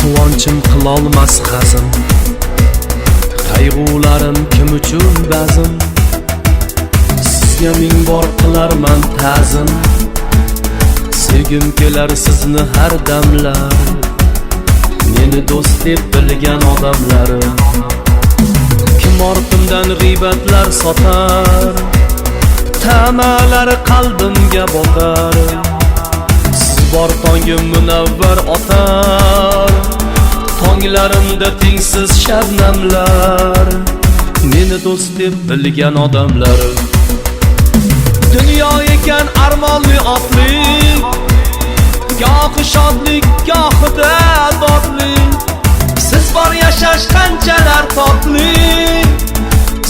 quvonchim qilolmas hazm? Qayg'ularim kim uchun bazm? Sizga ming bor qilarman ta'zim. Sevgim kelar sizni har damlar. Meni do'st deb bilgan odamlarim kim ortimdan g'iybatlar sotar? Ta'malari qalbimga botar siz bor tongim munavvar otar. Tonglarimda tengsiz shabnamlar meni do'st deb bilgan odamlarim dunyo ekan armonli otlik gohi shodlik gohida dodlik siz bor yashash qanchalar totli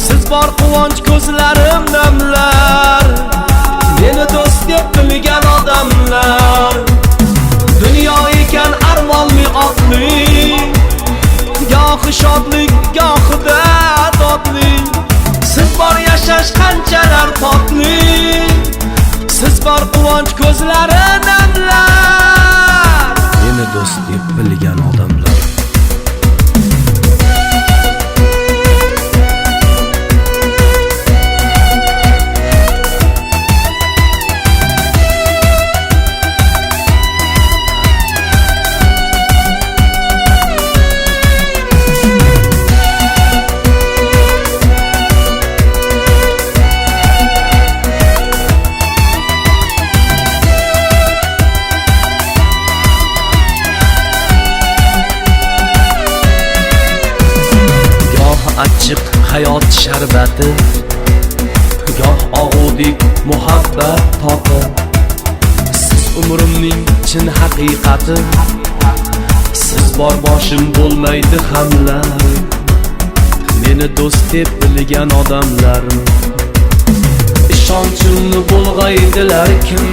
siz bor quvonch ko'zlarim namlar meni do'st deb bilgan odamlar. Ko'zlari namlar meni do'st deb bilgan achchiq hayot sharbati. Goh og'udek muhabbat toti siz umrimning chin haqiqati. Siz bor boshim bo'lmaydi hamlar. Meni do'st deb bilgan odamlar. Ishonchimni bulg'aydilar kim?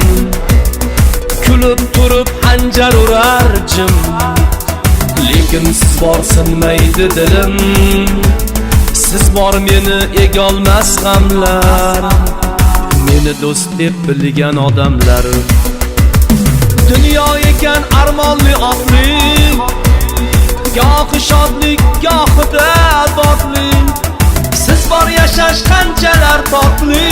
Kulib turib hanjar urar jim lekin siz bor sinmaydi dilim. Siz bor meni egolmas g'amlar. Meni do'st deb bilgan odamlar. Dunyo ekan armonli otli gohi shodlik gohida dodlik siz bor yashash qanchalar totli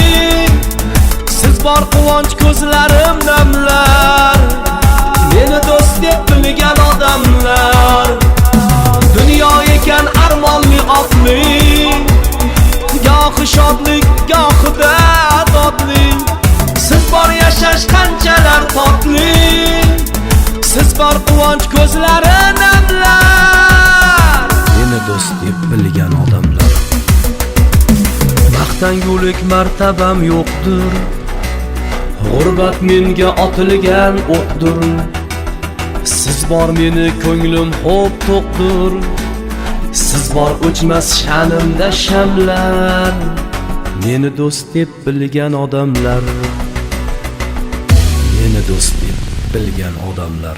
siz bor quvonch ko'zlarim namlar. Qanchalar totli siz bor quvonch ko'zlari namlar meni do'st deb bilgan odamlar maqtangulik martabam yo'qdir g'urbat menga otilgan o'qdir siz bor meni ko'nglim xo'p to'qdir siz bor o'chmas sha'nimda shamlar meni do'st deb bilgan odamlar meni do'st deb bilgan odamlar